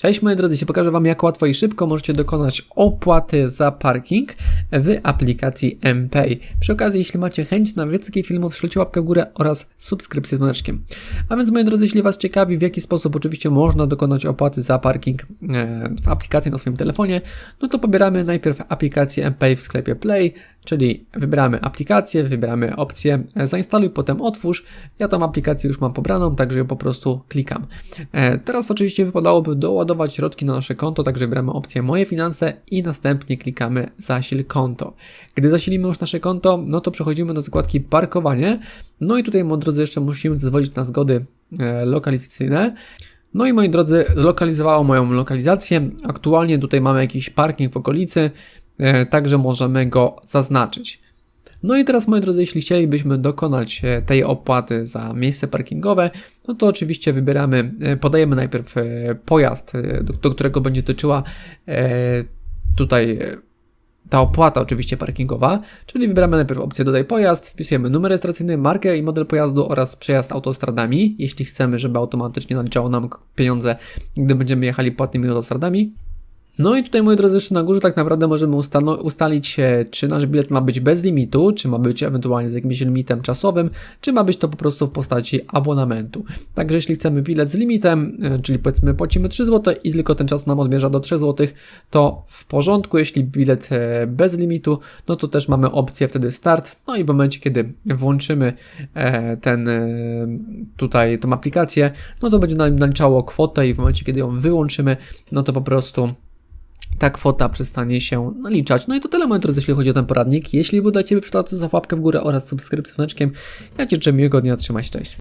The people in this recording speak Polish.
Cześć moi drodzy, się pokażę Wam jak łatwo i szybko możecie dokonać opłaty za parking w aplikacji MPay. Przy okazji, jeśli macie chęć na więcej filmów, śledźcie łapkę w górę oraz subskrypcję z dzwoneczkiem. A więc moi drodzy, jeśli Was ciekawi w jaki sposób oczywiście można dokonać opłaty za parking e, w aplikacji na swoim telefonie, no to pobieramy najpierw aplikację MPay w sklepie Play, czyli wybieramy aplikację, wybieramy opcję e, zainstaluj, potem otwórz. Ja tą aplikację już mam pobraną, także po prostu klikam. E, Teraz oczywiście wypadałoby doładować środki na nasze konto, także wybieramy opcję moje finanse i następnie klikamy zasil konto. Gdy zasilimy już nasze konto, no to przechodzimy do zakładki parkowanie. No i tutaj, moi drodzy, jeszcze musimy zezwolić na zgody e, lokalizacyjne. No i moi drodzy, zlokalizowało moją lokalizację. Aktualnie tutaj mamy jakiś parking w okolicy, także możemy go zaznaczyć. No i teraz, moi drodzy, jeśli chcielibyśmy dokonać e, tej opłaty za miejsce parkingowe, no to oczywiście wybieramy, e, podajemy najpierw e, pojazd, e, do, do którego będzie dotyczyła e, tutaj e, ta opłata oczywiście parkingowa, czyli wybieramy najpierw opcję dodaj pojazd, wpisujemy numer rejestracyjny, markę i model pojazdu oraz przejazd autostradami, jeśli chcemy, żeby automatycznie naliczało nam pieniądze, gdy będziemy jechali płatnymi autostradami. No i tutaj, moi drodzy, jeszcze na górze tak naprawdę możemy ustalić, czy nasz bilet ma być bez limitu, czy ma być ewentualnie z jakimś limitem czasowym, czy ma być to po prostu w postaci abonamentu. Także jeśli chcemy bilet z limitem, e, czyli powiedzmy płacimy 3 zł i tylko ten czas nam odmierza do 3 zł, to w porządku. Jeśli bilet e, bez limitu, no to też mamy opcję wtedy start. No i w momencie, kiedy włączymy e, ten tutaj tą aplikację, no to będzie nam naliczało kwotę i w momencie, kiedy ją wyłączymy, no to po prostu ta kwota przestanie się naliczać. No i to tyle, moi drodzy, jeśli chodzi o ten poradnik. Jeśli był dla Ciebie przydatny, za łapkę w górę oraz subskrypcję z. Ja Ci życzę miłego dnia, trzymaj się, cześć.